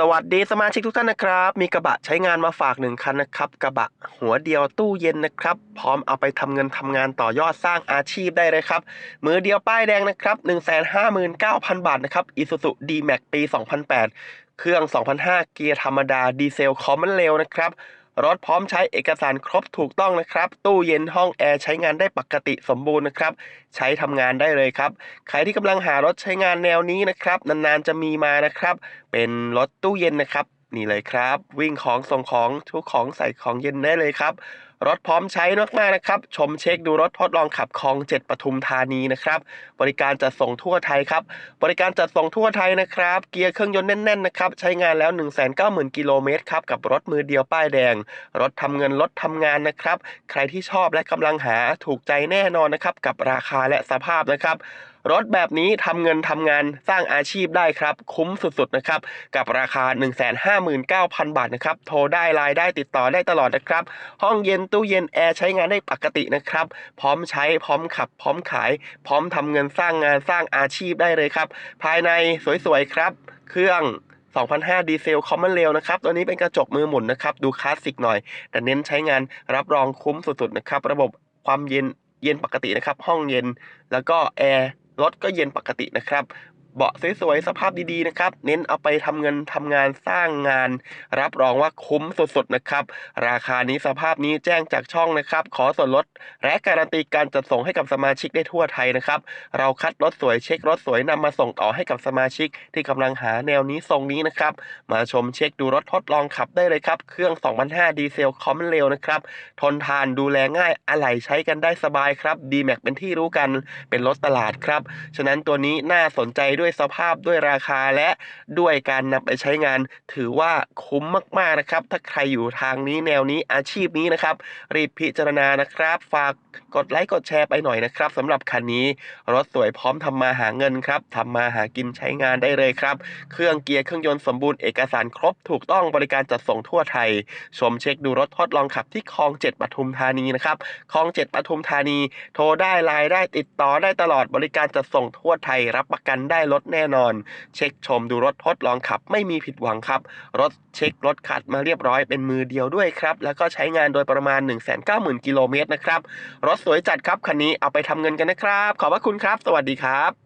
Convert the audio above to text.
สวัสดีสมาชิกทุกท่านนะครับ มีกระบะใช้งานมาฝากหนึ่งคันนะครับ กระบะหัวเดียวตู้เย็นนะครับ พร้อมเอาไปทำเงินทำงานต่อยอดสร้างอาชีพได้เลยครับ มือเดียวป้ายแดงนะครับ159,000 บาทนะครับอ Isuzu D-Max ปี 2008 เครื่อง 2005 เกียร์ธรรมดาดีเซลคอมมอนเลวนะครับ รถพร้อมใช้เอกสารครบถูกต้องนะครับ ตู้เย็นห้องแอร์ใช้งานได้ปกติสมบูรณ์นะครับ ใช้ทำงานได้เลยครับ ใครที่กำลังหารถใช้งานแนวนี้นะครับ นานๆจะมีมานะครับ เป็นรถตู้เย็นนะครับ นี่เลยครับ วิ่งของส่งของทุกของใส่ของเย็นได้เลยครับ รถพร้อมใช้มากๆนะครับ ชมเช็คดูรถทดลองขับคลองเจ็ดปทุมธานีนะครับ บริการจัดส่งทั่วไทยครับ บริการจัดส่งทั่วไทยนะครับ เกียร์เครื่องยนต์แน่นๆนะครับ ใช้งานแล้ว 1 9 0 0 0 0 กิโลเมตรครับ กับรถมือเดียวป้ายแดง รถทำเงินรถทำงานนะครับ ใครที่ชอบและกำลังหาถูกใจแน่นอนนะครับ กับราคาและสภาพนะครับรถแบบนี้ทำเงินทำงานสร้างอาชีพได้ครับ คุ้มสุดๆนะครับ กับราคา 159,000 บาทนะครับ โทรได้ไลน์ได้ติดต่อได้ตลอดนะครับ ห้องเย็นตู้เย็นแอร์ใช้งานได้ปกตินะครับ พร้อมใช้พร้อมขับ พร้อมขาย พร้อมทำเงินสร้างงานสร้างอาชีพได้เลยครับ ภายในสวยๆครับ เครื่อง2005 ดีเซลคอมมอนเรลนะครับ ตัวนี้เป็นกระจกมือหมุนนะครับ ดูคลาสสิกหน่อย แต่เน้นใช้งานรับรองคุ้มสุดๆนะครับ ระบบความเย็นเย็นปกตินะครับ ห้องเย็น แล้วก็แอร์รถก็เย็นปกตินะครับ เบาะสวยๆสภาพดีๆนะครับ เน้นเอาไปทำเงินทำงานสร้างงาน รับรองว่าคุ้มสดๆนะครับ ราคานี้สภาพนี้แจ้งจากช่องนะครับ ขอส่วนลดและการันตีการจัดส่งให้กับสมาชิกได้ทั่วไทยนะครับ เราคัดรถสวยเช็ครถสวยนำมาส่งต่อให้กับสมาชิก ที่กำลังหาแนวนี้ทรงนี้นะครับ มาชมเช็คดูรถทดลองขับได้เลยครับ เครื่อง 2005 ดีเซลคอมมอนเร็วนะครับ ทนทานดูแลง่ายอะไหล่ใช้กันได้สบายครับ D-Max เป็นที่รู้กันเป็นรถตลาดครับ ฉะนั้นตัวนี้น่าสนใจด้วยวยสภาพด้วยราคาและด้วยการนำไปใช้งาน ถือว่าคุ้มมากๆนะครับ ถ้าใครอยู่ทางนี้แนวนี้อาชีพนี้นะครับ รีบพิจารณานะครับ ฝากกดไลค์กดแชร์ไปหน่อยนะครับสำหรับคันนี้รถสวยพร้อมทำมาหาเงินครับทำมาหากินใช้งานได้เลยครับ เครื่องเกียร์เครื่องยนต์สมบูรณ์เอกสารครบถูกต้องบริการจัดส่งทั่วไทย ชมเช็คดูรถทดลองขับที่คลองเจ็ดปทุมธานีนะครับคลองเจ็ดปทุมธานี โทรได้ไลน์ได้ติดต่อได้ตลอดบริการจัดส่งทั่วไทยรับประกันได้รถแน่นอน เช็คชมดูรถทดลองขับ ไม่มีผิดหวังครับ รถเช็ครถขัดมาเรียบร้อยเป็นมือเดียวด้วยครับ แล้วก็ใช้งานโดยประมาณ 1 9 0 0 0 0กิโลเมตรนะครับ รถสวยจัดครับคันนี้เอาไปทำเงินกันนะครับ ขอบพระคุณครับ สวัสดีครับ